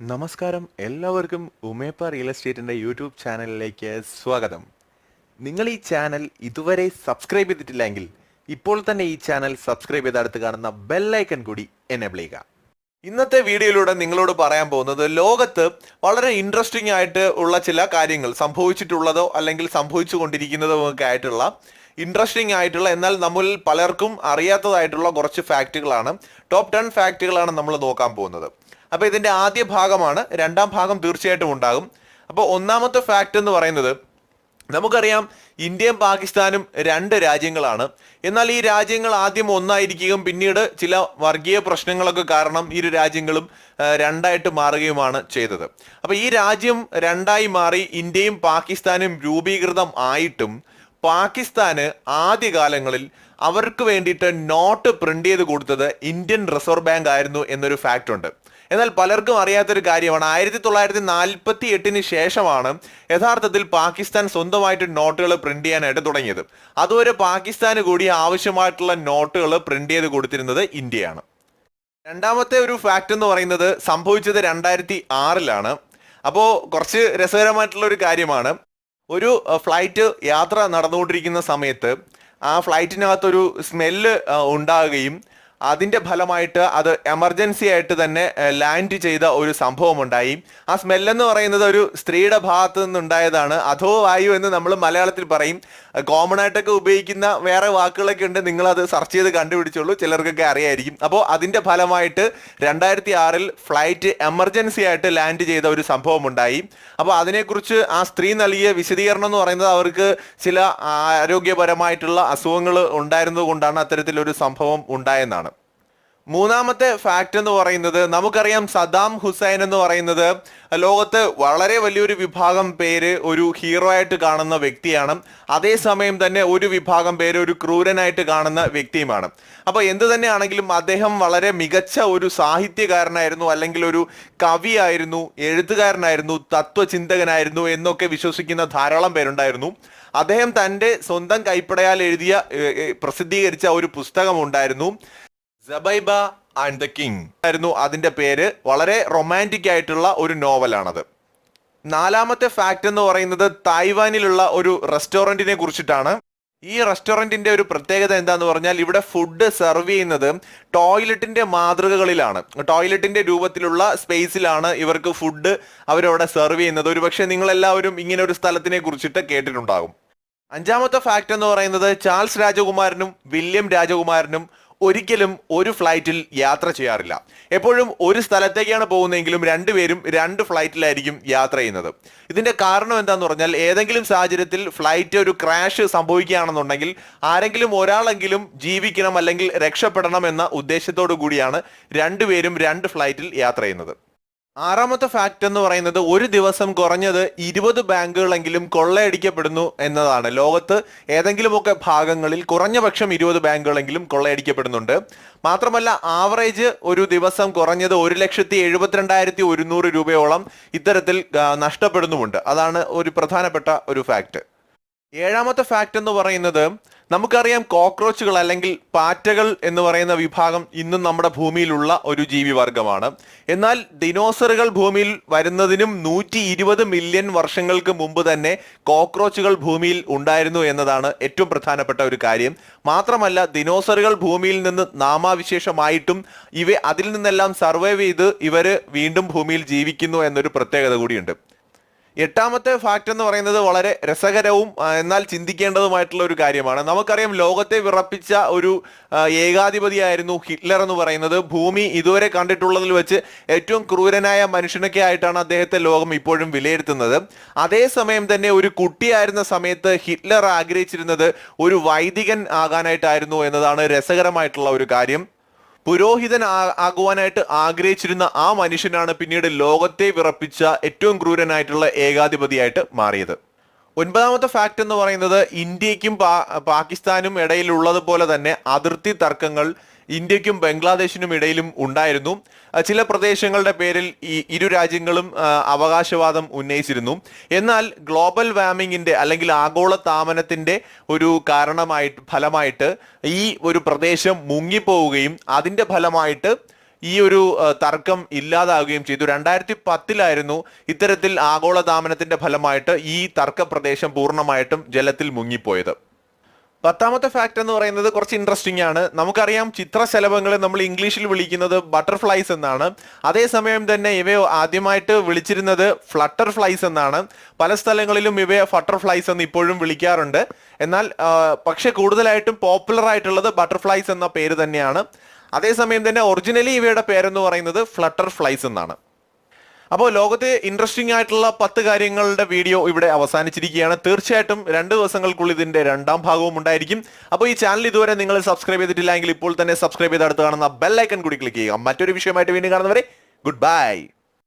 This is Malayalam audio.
നമസ്കാരം. എല്ലാവർക്കും ഉമേപ്പ റിയൽ എസ്റ്റേറ്റിന്റെ യൂട്യൂബ് ചാനലിലേക്ക് സ്വാഗതം. നിങ്ങൾ ഈ ചാനൽ ഇതുവരെ സബ്സ്ക്രൈബ് ചെയ്തിട്ടില്ലെങ്കിൽ ഇപ്പോൾ തന്നെ ഈ ചാനൽ സബ്സ്ക്രൈബ് ചെയ്ത് അടുത്ത് കാണുന്ന ബെല്ലൈക്കൺ കൂടി എനേബിൾ ചെയ്യുക. ഇന്നത്തെ വീഡിയോയിലൂടെ നിങ്ങളോട് പറയാൻ പോകുന്നത് ലോകത്ത് വളരെ ഇൻട്രസ്റ്റിംഗ് ആയിട്ട് ഉള്ള ചില കാര്യങ്ങൾ സംഭവിച്ചിട്ടുള്ളതോ അല്ലെങ്കിൽ സംഭവിച്ചു കൊണ്ടിരിക്കുന്നതോ ഒക്കെ ആയിട്ടുള്ള ഇൻട്രസ്റ്റിംഗ് ആയിട്ടുള്ള എന്നാൽ നമ്മൾ പലർക്കും അറിയാത്തതായിട്ടുള്ള കുറച്ച് ഫാക്റ്റുകളാണ് ടോപ്പ് ടെൻ ഫാക്റ്റുകളാണ് നമ്മൾ നോക്കാൻ പോകുന്നത്. അപ്പോൾ ഇതിന്റെ ആദ്യ ഭാഗമാണ് രണ്ടാം ഭാഗം തീർച്ചയായിട്ടും ഉണ്ടാകും. അപ്പോൾ ഒന്നാമത്തെ ഫാക്റ്റ് എന്ന് പറയുന്നത് നമുക്കറിയാം ഇന്ത്യയും പാകിസ്ഥാനും രണ്ട് രാജ്യങ്ങളാണ്. എന്നാൽ ഈ രാജ്യങ്ങൾ ആദ്യം ഒന്നായിരിക്കുകയും പിന്നീട് ചില വർഗീയ പ്രശ്നങ്ങളൊക്കെ കാരണം ഇരു രാജ്യങ്ങളും രണ്ടായിട്ട് മാറുകയുമാണ് ചെയ്തത്. അപ്പോൾ ഈ രാജ്യം രണ്ടായി മാറി ഇന്ത്യയും പാകിസ്ഥാനും രൂപീകൃതം ആയിട്ടും പാകിസ്ഥാന് ആദ്യകാലങ്ങളിൽ അവർക്ക് വേണ്ടിയിട്ട് നോട്ട് പ്രിന്റ് ചെയ്ത് കൊടുത്തത് ഇന്ത്യൻ റിസർവ് ബാങ്ക് ആയിരുന്നു എന്നൊരു ഫാക്റ്റ് ഉണ്ട്. എന്നാൽ പലർക്കും അറിയാത്തൊരു കാര്യമാണ്. ആയിരത്തി തൊള്ളായിരത്തി നാൽപ്പത്തി എട്ടിന് ശേഷമാണ് യഥാർത്ഥത്തിൽ പാകിസ്ഥാൻ സ്വന്തമായിട്ട് നോട്ടുകൾ പ്രിന്റ് ചെയ്യാനായിട്ട് തുടങ്ങിയത്. അതുവരെ പാകിസ്ഥാന് കൂടി ആവശ്യമായിട്ടുള്ള നോട്ടുകൾ പ്രിന്റ് ചെയ്ത് കൊടുത്തിരുന്നത് ഇന്ത്യയാണ്. രണ്ടാമത്തെ ഒരു ഫാക്റ്റ് എന്ന് പറയുന്നത് സംഭവിച്ചത് രണ്ടായിരത്തി ആറിലാണ് അപ്പോൾ കുറച്ച് രസകരമായിട്ടുള്ള ഒരു കാര്യമാണ്. ഒരു ഫ്ലൈറ്റ് യാത്ര നടന്നുകൊണ്ടിരിക്കുന്ന സമയത്ത് ആ ഫ്ലൈറ്റിനകത്തൊരു സ്മെല്ല് ഉണ്ടാകുകയും അതിന്റെ ഫലമായിട്ട് അത് എമർജൻസി ആയിട്ട് തന്നെ ലാൻഡ് ചെയ്ത ഒരു സംഭവം ഉണ്ടായി ആ സ്മെല്ലെന്ന് പറയുന്നത് ഒരു സ്ത്രീയുടെ ഭാഗത്തു നിന്നുണ്ടായതാണ്. അധോ വായു എന്ന് നമ്മൾ മലയാളത്തിൽ പറയും. കോമൺ ആയിട്ടൊക്കെ ഉപയോഗിക്കുന്ന വേറെ വാക്കുകളൊക്കെ ഉണ്ട്. നിങ്ങൾ അത് സെർച്ച് ചെയ്ത് കണ്ടുപിടിച്ചോളൂ. ചിലർക്കൊക്കെ അറിയായിരിക്കും. അപ്പോൾ അതിന്റെ ഫലമായിട്ട് രണ്ടായിരത്തി ആറിൽ ഫ്ലൈറ്റ് എമർജൻസി ആയിട്ട് ലാൻഡ് ചെയ്ത ഒരു സംഭവം ഉണ്ടായി അപ്പോൾ അതിനെക്കുറിച്ച് ആ സ്ത്രീ നൽകിയ വിശദീകരണം എന്ന് പറയുന്നത് അവർക്ക് ചില ആരോഗ്യപരമായിട്ടുള്ള അസുഖങ്ങൾ ഉണ്ടായിരുന്നത് കൊണ്ടാണ് അത്തരത്തിലൊരു സംഭവം ഉണ്ടായെന്നാണ്. മൂന്നാമത്തെ ഫാക്റ്റ് എന്ന് പറയുന്നത് നമുക്കറിയാം സദാം ഹുസൈൻ എന്ന് പറയുന്നത് ലോകത്ത് വളരെ വലിയൊരു വിഭാഗം പേര് ഒരു ഹീറോ ആയിട്ട് കാണുന്ന വ്യക്തിയാണ്. അതേസമയം തന്നെ ഒരു വിഭാഗം പേര് ഒരു ക്രൂരനായിട്ട് കാണുന്ന വ്യക്തിയുമാണ്. അപ്പോൾ എന്ത് തന്നെയാണെങ്കിലും അദ്ദേഹം വളരെ മികച്ച ഒരു സാഹിത്യകാരനായിരുന്നു അല്ലെങ്കിൽ ഒരു കവിയായിരുന്നു എഴുത്തുകാരനായിരുന്നു തത്വചിന്തകനായിരുന്നു എന്നൊക്കെ വിശ്വസിക്കുന്ന ധാരാളം പേരുണ്ടായിരുന്നു. അദ്ദേഹം തന്റെ സ്വന്തം കൈപ്പടയാൽ എഴുതിയ പ്രസിദ്ധീകരിച്ച ഒരു പുസ്തകം സബൈബ ആൻഡ് ദ കിങ് ആയിരുന്നു അതിന്റെ പേര്. വളരെ റൊമാന്റിക് ആയിട്ടുള്ള ഒരു നോവലാണത്. നാലാമത്തെ ഫാക്റ്റ് എന്ന് പറയുന്നത് തായ്വാനിലുള്ള ഒരു റെസ്റ്റോറന്റിനെ കുറിച്ചിട്ടാണ്. ഈ റെസ്റ്റോറന്റിന്റെ ഒരു പ്രത്യേകത എന്താന്ന് പറഞ്ഞാൽ ഇവിടെ ഫുഡ് സെർവ് ചെയ്യുന്നത് ടോയ്ലറ്റിന്റെ മാതൃകകളിലാണ്. ടോയ്ലറ്റിന്റെ രൂപത്തിലുള്ള സ്പേസിലാണ് ഇവർക്ക് ഫുഡ് അവരവിടെ സെർവ് ചെയ്യുന്നത്. ഒരുപക്ഷെ നിങ്ങൾ എല്ലാവരും ഇങ്ങനെ ഒരു സ്ഥലത്തിനെ കുറിച്ചിട്ട് കേട്ടിട്ടുണ്ടാകും. അഞ്ചാമത്തെ ഫാക്റ്റ് എന്ന് പറയുന്നത് ചാൾസ് രാജകുമാരനും വില്യം രാജകുമാരനും ഒരിക്കലും ഒരു ഫ്ലൈറ്റിൽ യാത്ര ചെയ്യാറില്ല. എപ്പോഴും ഒരു സ്ഥലത്തേക്കാണ് പോകുന്നതെങ്കിലും രണ്ടുപേരും രണ്ട് ഫ്ലൈറ്റിലായിരിക്കും യാത്ര ചെയ്യുന്നത്. ഇതിന്റെ കാരണം എന്താന്ന് പറഞ്ഞാൽ ഏതെങ്കിലും സാഹചര്യത്തിൽ ഫ്ലൈറ്റ് ഒരു ക്രാഷ് സംഭവിക്കുകയാണെന്നുണ്ടെങ്കിൽ ആരെങ്കിലും ഒരാളെങ്കിലും ജീവിക്കണം അല്ലെങ്കിൽ രക്ഷപ്പെടണം എന്ന ഉദ്ദേശത്തോടു കൂടിയാണ് രണ്ടുപേരും രണ്ട് ഫ്ലൈറ്റിൽ യാത്ര ചെയ്യുന്നത്. ആറാമത്തെ ഫാക്ട് എന്ന് പറയുന്നത് ഒരു ദിവസം കുറഞ്ഞത് ഇരുപത് ബാങ്കുകളെങ്കിലും കൊള്ളയടിക്കപ്പെടുന്നു എന്നതാണ്. ലോകത്ത് ഏതെങ്കിലുമൊക്കെ ഭാഗങ്ങളിൽ കുറഞ്ഞ പക്ഷം ഇരുപത് ബാങ്കുകളെങ്കിലും കൊള്ളയടിക്കപ്പെടുന്നുണ്ട്. മാത്രമല്ല ആവറേജ് ഒരു ദിവസം കുറഞ്ഞത് ഒരു ലക്ഷത്തി എഴുപത്തിരണ്ടായിരത്തി ഒരുന്നൂറ് രൂപയോളം ഇത്തരത്തിൽ നഷ്ടപ്പെടുന്നുമുണ്ട്. അതാണ് ഒരു പ്രധാനപ്പെട്ട ഒരു ഫാക്ട് ഏഴാമത്തെ ഫാക്റ്റ് എന്ന് പറയുന്നത് നമുക്കറിയാം കോക്രോച്ചുകൾ അല്ലെങ്കിൽ പാറ്റകൾ എന്ന് പറയുന്ന വിഭാഗം ഇന്നും നമ്മുടെ ഭൂമിയിലുള്ള ഒരു ജീവിവർഗമാണ് എന്നാൽ ഡിനോസറുകൾ ഭൂമിയിൽ വരുന്നതിനും നൂറ്റി ഇരുപത് മില്യൺ വർഷങ്ങൾക്ക് മുമ്പ് തന്നെ കോക്രോച്ചുകൾ ഭൂമിയിൽ ഉണ്ടായിരുന്നു എന്നതാണ് ഏറ്റവും പ്രധാനപ്പെട്ട ഒരു കാര്യം. മാത്രമല്ല ദിനോസറുകൾ ഭൂമിയിൽ നിന്ന് നാമാവിശേഷമായിട്ടും ഇവ അതിൽ നിന്നെല്ലാം സർവൈവ് ചെയ്ത് ഇവർ വീണ്ടും ഭൂമിയിൽ ജീവിക്കുന്നു എന്നൊരു പ്രത്യേകത കൂടിയുണ്ട്. എട്ടാമത്തെ ഫാക്റ്റ് എന്ന് പറയുന്നത് വളരെ രസകരവും എന്നാൽ ചിന്തിക്കേണ്ടതുമായിട്ടുള്ള ഒരു കാര്യമാണ്. നമുക്കറിയാം ലോകത്തെ വിറപ്പിച്ച ഒരു ഏകാധിപതിയായിരുന്നു ഹിറ്റ്ലർ എന്ന് പറയുന്നത്. ഭൂമി ഇതുവരെ കണ്ടിട്ടുള്ളതിൽ വെച്ച് ഏറ്റവും ക്രൂരനായ മനുഷ്യനൊക്കെ ആയിട്ടാണ് അദ്ദേഹത്തെ ലോകം ഇപ്പോഴും വിലയിരുത്തുന്നത്. അതേസമയം തന്നെ ഒരു കുട്ടിയായിരുന്ന സമയത്ത് ഹിറ്റ്ലർ ആഗ്രഹിച്ചിരുന്നത് ഒരു വൈദികൻ ആകാനായിട്ടായിരുന്നു എന്നതാണ് രസകരമായിട്ടുള്ള ഒരു കാര്യം. പുരോഹിതൻ ആകുവാനായിട്ട് ആഗ്രഹിച്ചിരുന്ന ആ മനുഷ്യനാണ് പിന്നീട് ലോകത്തെ വിറപ്പിച്ച ഏറ്റവും ക്രൂരനായിട്ടുള്ള ഏകാധിപതിയായിട്ട് മാറിയത്. ഒൻപതാമത്തെ ഫാക്റ്റ് എന്ന് പറയുന്നത് ഇന്ത്യക്കും പാകിസ്ഥാനും ഇടയിലുള്ളതുപോലെ തന്നെ അതിർത്തി തർക്കങ്ങൾ ഇന്ത്യക്കും ബംഗ്ലാദേശിനും ഇടയിലും ഉണ്ടായിരുന്നു. ചില പ്രദേശങ്ങളുടെ പേരിൽ ഈ ഇരു രാജ്യങ്ങളും അവകാശവാദം ഉന്നയിച്ചിരുന്നു. എന്നാൽ ഗ്ലോബൽ വാർമിങ്ങിന്റെ അല്ലെങ്കിൽ ആഗോള താപനത്തിന്റെ ഒരു കാരണമായിട്ട് ഫലമായിട്ട് ഈ ഒരു പ്രദേശം മുങ്ങിപ്പോവുകയും അതിന്റെ ഫലമായിട്ട് ഈ ഒരു തർക്കം ഇല്ലാതാവുകയും ചെയ്തു. രണ്ടായിരത്തി പത്തിലായിരുന്നു ഇത്തരത്തിൽ ആഗോളതാമനത്തിന്റെ ഫലമായിട്ട് ഈ തർക്ക പ്രദേശം പൂർണമായിട്ടും ജലത്തിൽ മുങ്ങിപ്പോയത്. പത്താമത്തെ ഫാക്ട് എന്ന് പറയുന്നത് കുറച്ച് ഇൻട്രസ്റ്റിംഗ് ആണ്. നമുക്കറിയാം ചിത്രശലഭങ്ങളെ നമ്മൾ ഇംഗ്ലീഷിൽ വിളിക്കുന്നത് ബട്ടർഫ്ലൈസ് എന്നാണ്. അതേസമയം തന്നെ ഇവയെ ആദ്യമായിട്ട് വിളിച്ചിരുന്നത് ഫ്ലട്ടർ ഫ്ലൈസ് എന്നാണ്. പല സ്ഥലങ്ങളിലും ഇവയെ ഫട്ടർഫ്ലൈസ് എന്ന് ഇപ്പോഴും വിളിക്കാറുണ്ട്. എന്നാൽ പക്ഷെ കൂടുതലായിട്ടും പോപ്പുലർ ആയിട്ടുള്ളത് ബട്ടർഫ്ലൈസ് എന്ന പേര് തന്നെയാണ്. അതേസമയം തന്നെ ഒറിജിനലി ഇവയുടെ പേരെന്ന് പറയുന്നത് ഫ്ലട്ടർ ഫ്ലൈസ് എന്നാണ്. അപ്പോൾ ലോകത്തെ ഇൻട്രസ്റ്റിംഗ് ആയിട്ടുള്ള പത്ത് കാര്യങ്ങളുടെ വീഡിയോ ഇവിടെ അവസാനിച്ചിരിക്കുകയാണ്. തീർച്ചയായിട്ടും രണ്ട് ദിവസങ്ങൾക്കുള്ളിൽ ഇതിന്റെ രണ്ടാം ഭാഗവും ഉണ്ടായിരിക്കും. അപ്പോൾ ഈ ചാനൽ ഇതുവരെ നിങ്ങൾ സബ്സ്ക്രൈബ് ചെയ്തിട്ടില്ലെങ്കിൽ ഇപ്പോൾ തന്നെ സബ്സ്ക്രൈബ് ചെയ്ത് അടുത്ത് കാണുന്ന ബെൽ ഐക്കൺ കൂടി ക്ലിക്ക് ചെയ്യുക. മറ്റൊരു വിഷയമായിട്ട് വീണ്ടും കാണുന്നവരെ ഗുഡ് ബൈ